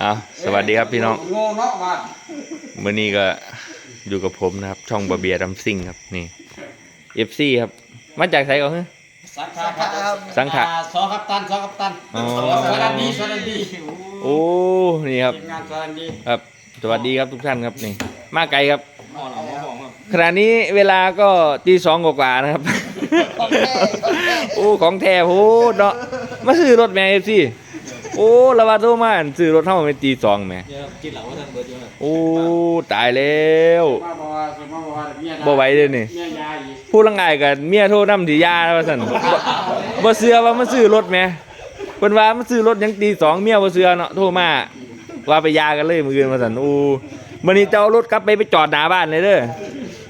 เอาสวัสดีครับพี่น้องโง่เนาะมามื่อนี้ก็อยู่กับผมนะครับ ช่องบาเบียดัมซิงครับนี่เอฟซีครับ มาจากไสก่อนฮะ สังขารครับสังขะอ่ซอกัปตันซอกัปตันอ๋อสวัสดีสวัสดีโอ้นี่ครับ ทีมงานสวัสดีครับ สวัสดีครับทุกท่านครับนี่ มาไกลครับหมอหลวงหมอครับขณะนี้เวลาก็ตีสองกว่าๆนะครับ โอ้ ของแท้โหเนาะ มาซื้อรถแม่เอฟซี โอ้ละว่าโทรมาอั่นซื้อรถเท่าเป็นตีสองแหม่เดี๋ยวกินเหล้าว่าท่านเบิร์ดอยู่ครับโอ้ตายแล้วมาบอกว่าสมมาบอกว่าเมียบ่ไหวเลยนี่ เมียยาอีกผู้ลังไงกับเมียโทรนำที่ยาว่าซั่นบ่บ่เชื่อว่ามาซื้อรถแหม่เพิ่นว่ามาซื้อรถยังตีสองเมียบ่เชื่อเนาะโทรมาว่าไปยากันเลยมื้ออื่นว่าซั่นโอ้มื้อนี้จะเอารถกลับไปไปจอดหน้าบ้านเลยเด้อ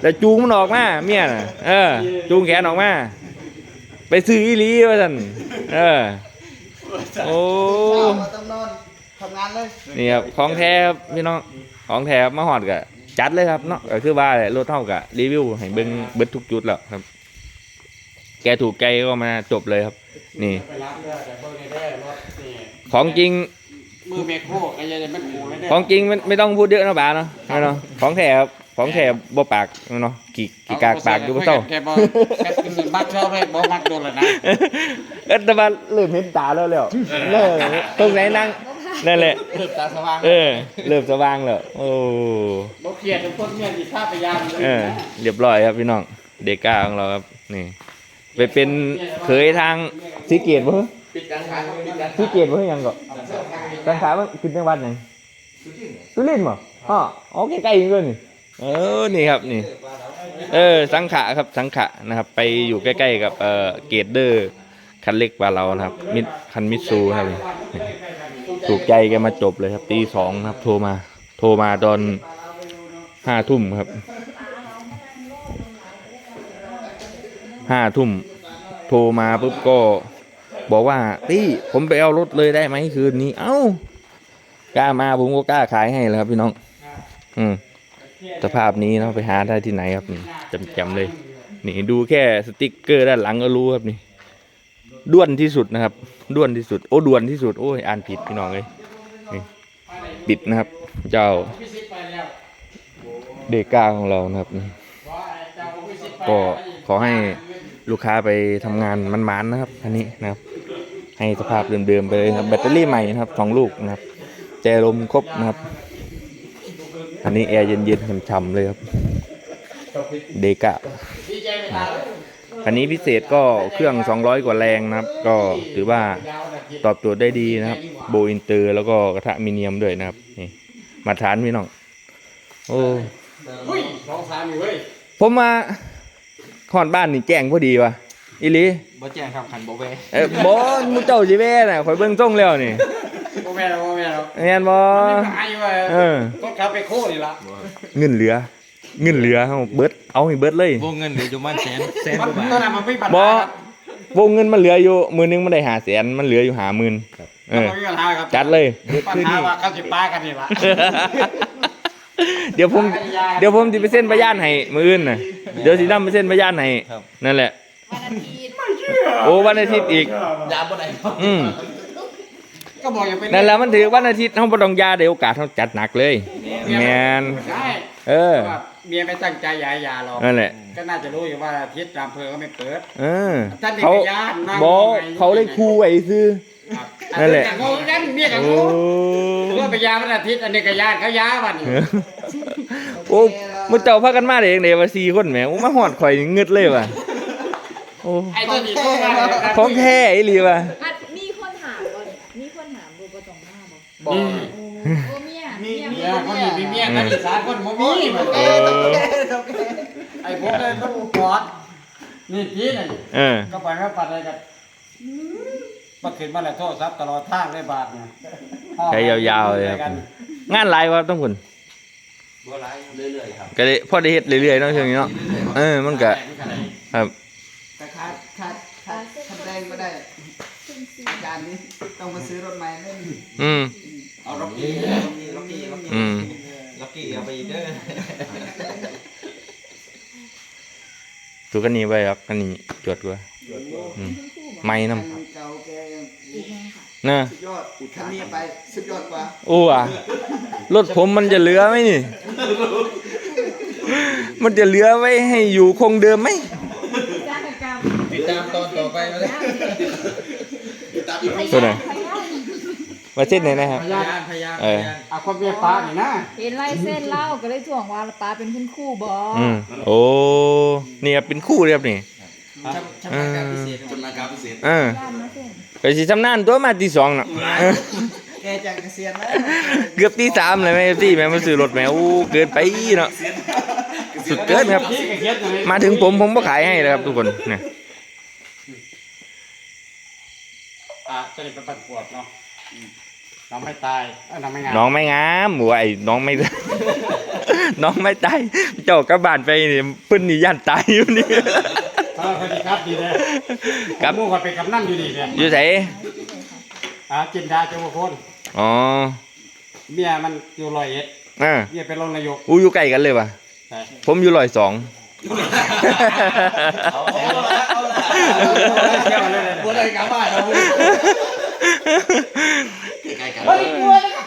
แต่จูงมันออกมาเมียน่ะเออ จูงแขนออกมา ไปซื้ออีหลีว่าซั่นเออ โอ้ต้องนอนทำงานเลย นี่ครับของแท้ครับพี่น้องของแท้ครับมาฮอดก็จัดเลยครับเนาะก็คือว่าแหละรถเท่ากับรีวิวให้เบิ่งเบิดทุกจุดแล้วครับ แกถูกใจก็มาจบเลยครับ นี่ ไปรับเด้อแต่เบิร์ดในแด้รถนี่ของจริงมือเมโครก็ยังจะไม่ขู่เลยเด้ของจริงไม่ไม่ต้องพูดเยอะนะบาเนาะเนาะของแท้ครับ ของแท้บ่ปากเนาะกี่กี่กากปากอยู่บ่เท่าแกบอกแกกินบักชอบเลยบอกมักโดนเลยนะเออแต่ว่าเริ่มเห็นตาแล้วแล้วเริ่มตรงไหนนั่งนั่นแหละเริ่มตาสว่างเออเริ่มสว่างแล้วโอ้บอเครียดทุกคนเมียดีท่าพยายามเลยเออเรียบร้อยครับพี่น้องเด็กก้าของเราครับนี่ไปเป็นเคยทางสีเกตบ่ปิดการขายปิดการสีเกตบ่ยังก็สังขารมันขึ้นจังหวัดหยังสุรินทร์บ่อ๋ออ๋อใกล้ๆนี่ก็นี่ เออนี่ครับนี่ เออสังขะครับสังขะนะครับ ไปอยู่ใกล้ๆกับเอ่อเกตเดอร์คันเล็กกว่าเรานะครับมิดคันมิตซูครับถูกใจแกมาจบเลยครับตีสองครับ โทรมา โทรมาตอนห้าทุ่มครับห้าทุ่มโทรมาปุ๊บก็บอกว่าพี่ผมไปเอารถเลยได้ไหมคืนนี้ เอ้ากล้ามาผมก็กล้าขายให้แล้วครับพี่น้อง อืม สภาพนี้เนาะไปหาได้ที่ไหนครับนี่จำๆเลย นี่ดูแค่สติกเกอร์ด้านหลังก็รู้ครับนี่ ด้วนที่สุดนะครับ ด้วนที่สุด โอ้ด่วนที่สุด โอ้ยอ่านผิดพี่น้องเลยนี่ปิดนะครับ เจ้าเดก้าของเรานะครับนี่ก็ขอให้ลูกค้าไปทำงานมันๆนะครับ อันนี้นะครับ ให้สภาพเดิมๆไปเลยครับ แบตเตอรี่ใหม่นะครับสองลูกนะครับ แจลมครบนะครับ อันนี้แอร์เย็นๆช่ำๆเลยครับเดกะดีใจไปตามอันนี้พิเศษก็เครื่อง 200 กว่าแรงนะครับ ก็ถือว่าตอบโจทย์ได้ดีนะครับ โบอินเตอร์ แล้วก็กระทะมิเนียมด้วยนะครับนี่มาทานพี่น้องโอ้เฮ้ยสองสามอยู่เว้ยผมมาขอนบ้านนี่แจ้งพอดีว่ะอีหลีบ่แจ้งครับขันบ่แวเอ้ยบอมุเจ้าสิแว่น่ะข่อยเบิ่งส่งแล้วนี่ บ่แวแล้วบ่แวแล้วแม่นบ่มันไม่หายอยู่เว้ยเออก็ขับไปโค้นี่ละเงินเหลือ เงินเหลือเฮาเบิดเอาให้เบิดเลยวงเงินเหลืออยู่ประมาณแสนแสนมักนว่าตอนบาทนั้นมันไม่ปัญบ่หาครับวงเงินมันเหลืออยู่มื้อนึงมันได้5แสนมันเหลืออยู่50,000เออมันไม่มีปัญหาครับจัดเลยปัญหาว่าเขาสิป้ากันนี่ละเดี๋ยวผมเดี๋ยวผมสิไปเซ็นพยานให้มื้ออื่นน่ะเดี๋ยวสินำไปเซ็นพยานให้นั่นแหละวันอาทิตย์โอ้วันอาทิตย์อีกยามบ่ได้ครับอืม ก็บอกอย่าเป็นนั่นแหละมันถือวันอาทิตย์เฮาบ่ต้องยาเดี๋ยวโอกาสเฮาจัดหนักเลยแม่นใช่เออว่าเมียไม่ตั้งใจยายยาหรอกนั่นแหละ ก็น่าจะรู้อยู่ว่าอาทิตย์ตามอำเพอก็ไม่เปิด เออท่านเด็กเขาญาตินั่งบอกไงเขาเลยคูไว้ซื้อครับนั่นแหละ อัก็งกันเมียกับโอ้งูเพื่อไปยาวันอาทิตย์อันนี้ก็ญาติเขายาวันนี้โอ้มึงเจ้าพากันมาได้เองเด้ว่า4คนแหมโอ้มาฮอดข่อยนี่งึดเลยว่ะโอ้ไอ้ตัวนี้ก็มาเลยครับของแท้อีหลีว่ะอัดมีคนถามก่อนมีคนถามดูประตองห น้าบอกบอกโอ้เมียเมียเมียคนนี้มีเมียกันอีกสามคนบ่มีเหมือนเอกันอไอ้พวกนั้นต้องกอดนี่ทีนี่เออ ก็ไปไม่ปัดอะไรกันมาขึ้นมาแล้วโทษครับตลอดทางเลยบาทเนี่ยใช้ยาวๆเลยครับ งานหลายว่าต้องคุณบัวไหลเรื่อยๆครับก็เลยพอได้เฮ็ดเรื่อยๆเนาะช่วงนี้เนาะเออมันก็ครับ แต่ขาดขาดขาดคันแรงไม่ได้อาจารย์นี้ต้องมาซื้อรถใหม่เลยอืม เอาล็อกกี้ล็อกกี้ล็อกกี้ล็อกกี้อืม ล็อกกี้เอาไปอีกเด้อตัวกันนี้ไว้ครับกันนี้จดกว่าอืมไม่นำ เก่าแกยังอีกแม่ค่ะนะสุดยอดคันนี้ไปสุดยอดกว่าโอ้อะรถผมมันจะเหลือไหมนี่ มันจะเหลือไว้ให้อยู่คงเดิมไหมจ้างกรรมติดตามตอนต่อไปมาเลยตัวไหน มาเส้นไหนนะครับ พยายามพยายามเออเอาคนเมียป้านี่นะเห็นลายเส้นเล่าก็เลยถ่วงว่าป้าเป็นคุณครูบออืมโอ้นี่ครับเป็นคู่เลยครับนี่ชำนาญการพิเศษชำนาญการพิเศษอ่าย่านมาเส้นก็สิทำนานตัวมาตีสองเนาะเออแกจากเกษียณแล้วเกือบตีสามเลยแม่ตีแม่มาซื้อรถแม่โอ้เกินไปเนาะสุดเกินครับ พี่ก็เขียนอย่างนี้มาถึงผมผมก็ขายให้เลยครับทุกคนเนี่ยอะจะได้ไปประกวดเนาะอืม น้องไม่ตายเอ้ยน้องไม่งามน้องไม่งามหัวไอ้น้องไม่ น้องไม่ตายเจ้ากลับบ้านไปนี่เพิ่นนี่ย่านตายอยู่นี่ เออพอดีครับดีเลยครับหมู่ก็เป็นกำนันอยู่ดีเนี่ยอยู่ไสอ่าจินดาเจ้าคนอ๋อเมียมันอยู่ร้อยเอ็ดอ่าเมียเป็นรองนายกอู้อยู่ใกล้กันเลยว่ะใช่ผมอยู่ร้อยสอง เอาละเอาละเที่ยวเลยเลยบัวได้กลับบ้านเรา ใกล้กันเฮ้ยกลัวเลยครับ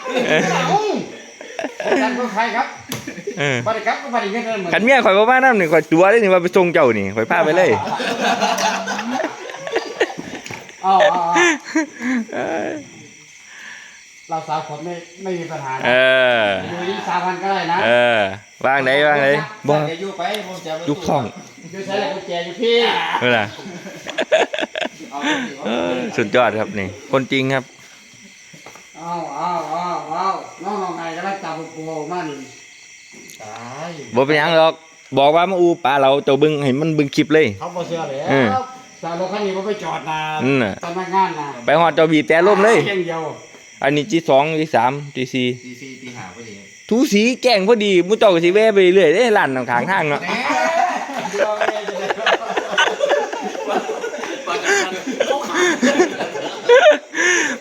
ท่านก็ใครครับเออบริครับก็บริเงินเดือนเหมือนขันเมียข่อยบ่มานํนี่ข่อยตัวเลยนี่ว่าไปส่งเจ้านี่ข่อยพาไปเลยอ๋ออ๋ออ๋อเราสาวคนไม่ไม่มีปัญหาเอนะออยู่ที่สามพันก็ได้นะ เออวางไหนวางไหนบ่เดี๋ยวอยู่ไปผมจะยุคข้องอยู่ใช้กุญแจอยู่พี่เออล่ะเออสุดยอดครับนี่ คนจริงครับ อ้าวอ้าวอ้าวอ้าวน้องน้องไงก็ได้จับปูมานี่ตายบ่เป็นหยังหรอกบอกว่ามาอูปลาเราเจ้าเบึงให้มันเบึงคลิปเลย เขาบ่เชื่อเลยเออ แต่รถคันนี้ผมไปจอดนาอืมน่ะ สำนักงานนะไปฮอดเจ้าบีบแต่ล่มเลยเพียงเดียวอันนี้จีสองจีสามจีสี่ตีสี่ตีห้าพอดีทูสีแกล้งพอดีมุเจ้าก็สิแวะไปเรื่อยเด้ร้านข้างทางเนาะ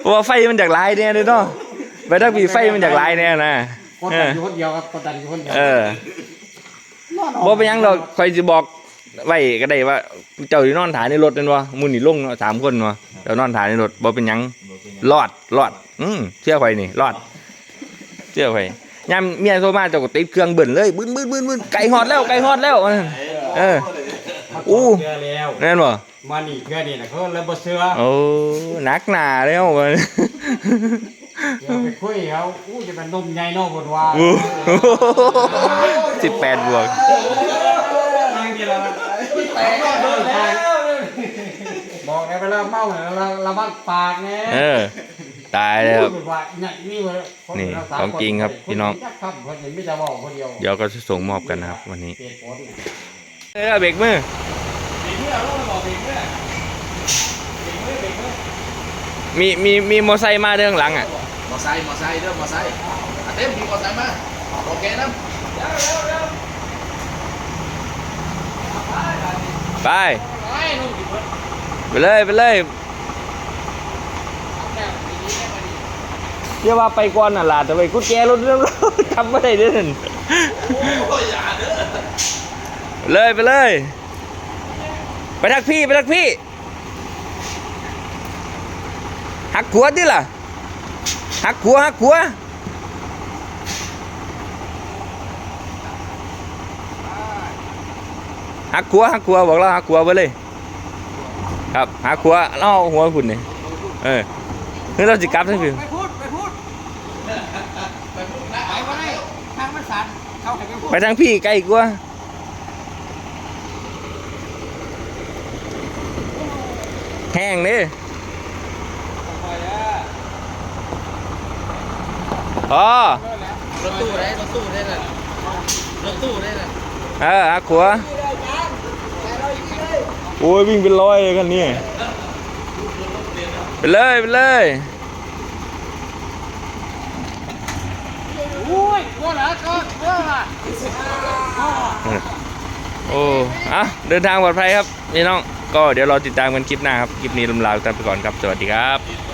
เพราะว่าไฟมันจากหลายเนี่ยเด้อเนาะไปทักบีไฟมันจากหลายเนี่ยนะกดเอดันออยู่คนเดียวครับกดดันอยู่คนเดียวเออบ่เป็นหยังดอกคอยสิบอกไว้ก็ได้ว่า เจ้าสินอนถ่ายในรถนั่นวะมื้อนี้ลงเนาะสามคนวะเจ้านอนถ่ายในรถบ่เป็นหยังรอดรอด อืมเชื่อไฟนี่รอด เชื่อไฟยามเมียโทรมาเจ้าก็ติดเครื่องเบิ่นเลยบึ้นบึ้นบึ้นบึ้นไก่ฮอดแล้วไก่ฮอดแล้ว เออ เอออู้เชื่อแล้วแน่นบ่มานี่เพื่อนี่นะเขาเลยบ่เชื่อโอ้หนักหนาแล้วมัน เดี๋ยวไปคุยเขาอู้จะเป็นนมใหญ่เนอกบนว่าสิบแปดบวกนั่งกินแล้วนะบอกในเวลาเมาเนี่ยเราระวังปากไงเออ ตายแล้วครับพูดว่าเนี่ยนี่เว้ยคนี่เราสามของจริงครับนพี่น้องคจักครับคนเห็นไม่จะบอกคนเดียวเดี๋ยวก็จะส่งมอบกันนะครับ วันนี้เปลี่ยนผล เนี่ยเออเบรกมือเบรกเมื่อเราบอกเบรกเมื่อเบรกเมื่อเบรกเมื่อมีมีมีมอไซค์มาเรื่องหลังอะมอไซค์มอไซค์เด้อมอไซค์อะเต็มมีมอไซค์มาโอเคนะไปไปเลยไปเลยเรียกว่าไปก่อนน่ะล่ะแต่ไปกุญแจรถเร็วๆทำไม่ได้เด้อนั่นเลยไปเลย ไปทักพี่ไปทักพี่ หักขัวดิล่ะ หักขัวหักขัวหักขัวหักขัวบอกเราหักขัวไปเลย ครับหักขัวเล่าหัวคุณนี่เออคือเราจะกลับทั้งคืนไปพูดไปพูดไปพูดนะไปก็ได้ทางมันสั่นเข้าไปพูดไปทางพี่ใกล้กว่า แห้งนี่อ๋อรถตู้ได้รถตู้ได้เลยรถตู้ได้เลยเออหักขัวโอ้ยวิ่งเป็นร้อยเลยกันนี่ไปเลยไปเลยอุ้ยกลัวเหรอก็กลัวล่ะโอ้อะเดินทางปลอดภัยครับพี่น้อง ก็เดี๋ยวรอติดตามกันคลิปหน้าครับ คลิปนี้ลำลากันไปก่อนครับ สวัสดีครับ